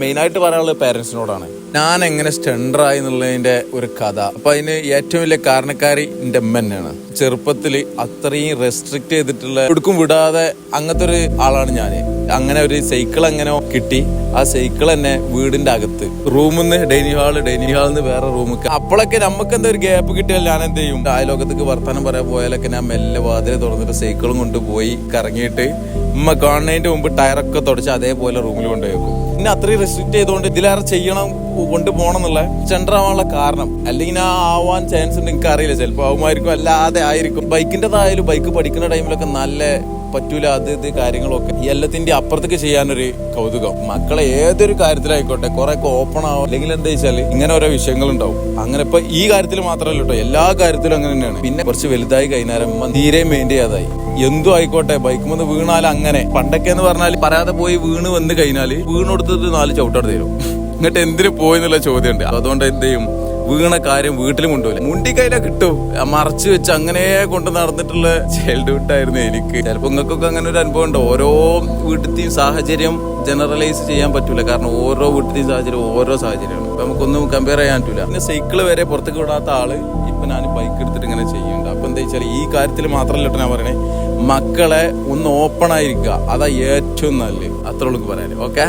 മെയിനായിട്ട് പറയാനുള്ളത് പേരൻസിനോടാണ് ഞാൻ എങ്ങനെ സ്റ്റണ്ടറായി എന്നുള്ളതിന്റെ ഒരു കഥ. അപ്പൊ അതിന് ഏറ്റവും വലിയ കാരണക്കാരി എന്റെ അമ്മ തന്നെയാണ്. ചെറുപ്പത്തിൽ അത്രയും റെസ്ട്രിക്ട് ചെയ്തിട്ടുള്ള എടുക്കും വിടാതെ അങ്ങനത്തെ ഒരു ആളാണ് ഞാൻ അങ്ങനെ ഒരു സൈക്കിൾ അങ്ങനെ കിട്ടി? ആ സൈക്കിൾ തന്നെ വീടിന്റെ അകത്ത്. റൂമിൽ നിന്ന് ഡൈനിങ് ഹാൾ ഡൈനിങ് ഹാളിൽ നിന്ന് വേറെ റൂമിൽ അപ്പോഴൊക്കെ നമുക്ക് എന്താ ഒരു ഗ്യാപ്പ് കിട്ടിയാൽ ഞാൻ എന്ത് ചെയ്യും ആ ലോകത്തേക്ക് വർത്താനം പറയാൻ പോയാലൊക്കെ ഞാൻ മെല്ലെ വാതിലെ തുറന്നിട്ട് സൈക്കിളും കൊണ്ട് പോയി കറങ്ങിയിട്ട് ഉമ്മ കാണുന്നതിന്റെ മുമ്പ് ടയറൊക്കെ തുടച്ച് അതേപോലെ റൂമിൽ കൊണ്ടുപോയി വെക്കും പിന്നെ അത്രയും റെസ്ട്രിക്ട് ചെയ്തുകൊണ്ട് ഇതിലേറെ ചെയ്യണം കൊണ്ടുപോകണം എന്നുള്ള സെന്റർ കാരണം. അല്ലെങ്കിൽ ഞാൻ ആവാൻ ചാൻസ് ഉണ്ട് എനിക്ക് അറിയില്ല ചിലപ്പോൾ ആവുമായിരിക്കും അല്ലാതെ ആയിരിക്കും. ബൈക്കിന്റെതായാലും ബൈക്ക് പഠിക്കുന്ന ടൈമിലൊക്കെ നല്ല പറ്റൂല അത് ഇത് കാര്യങ്ങളൊക്കെ. എല്ലാത്തിന്റെ അപ്പുറത്തേക്ക് ചെയ്യാനൊരു കൗതുകം. മക്കളെ ഏതൊരു കാര്യത്തിലായിക്കോട്ടെ കുറെ ഒക്കെ ഓപ്പൺ ആവും. അല്ലെങ്കിൽ എന്താ വെച്ചാൽ ഇങ്ങനെ ഓരോ വിഷയങ്ങൾ ഉണ്ടാവും അങ്ങനെ ഇപ്പൊ ഈ കാര്യത്തിൽ മാത്രമല്ല കേട്ടോ എല്ലാ കാര്യത്തിലും അങ്ങനെ തന്നെയാണ്. പിന്നെ കുറച്ച് വലുതായി കഴിഞ്ഞാൽ തീരെ മെയിൻ ചെയ്യാതായി. എന്തും ആയിക്കോട്ടെ ബൈക്ക് മുന്ന് വീണാൽ അങ്ങനെ. പണ്ടൊക്കെ എന്ന് പറഞ്ഞാൽ പറയാതെ പോയി വീണ് വന്ന് കഴിഞ്ഞാൽ കൊടുത്തത് നാല് ചവിട്ടോട് തരും. എന്നിട്ട് എന്തിനു പോയെന്നുള്ള ചോദ്യമുണ്ട്. അതുകൊണ്ട് എന്ത് ചെയ്യും? വീണ കാര്യം വീട്ടിലും കൊണ്ടുപോയില്ല മുണ്ടിക്കൈല കിട്ടും. മറച്ചു വെച്ച് അങ്ങനെ കൊണ്ട് നടന്നിട്ടുള്ള ചൈൽഡ്ഹുഡ് ആയിരുന്നു എനിക്ക്. ചിലപ്പോൾ നിങ്ങൾക്കൊക്കെ അങ്ങനെ ഒരു അനുഭവം ഉണ്ട്. ഓരോ വീട്ടിലത്തെയും സാഹചര്യം ജനറലൈസ് ചെയ്യാൻ പറ്റൂല. കാരണം ഓരോ വീട്ടിലത്തെയും സാഹചര്യം ഓരോ സാഹചര്യമാണ്. ഇപ്പൊ നമുക്കൊന്നും കമ്പയർ ചെയ്യാൻ പറ്റൂല. പിന്നെ സൈക്കിൾ വരെ പുറത്തേക്ക് വിടാത്ത ആൾ ഇപ്പൊ ഞാൻ ബൈക്ക് എടുത്തിട്ട് ഇങ്ങനെ ചെയ്യുന്നുണ്ട്. അപ്പൊ എന്താ വെച്ചാൽ ഈ കാര്യത്തിൽ മാത്രമല്ല ഞാൻ പറയണേ. മക്കളെ ഒന്ന് ഓപ്പൺ ആയിരിക്കുക. അതാ ഏറ്റവും നല്ലത്. അത്രേ ഉള്ളു പറയാൻ ഓക്കെ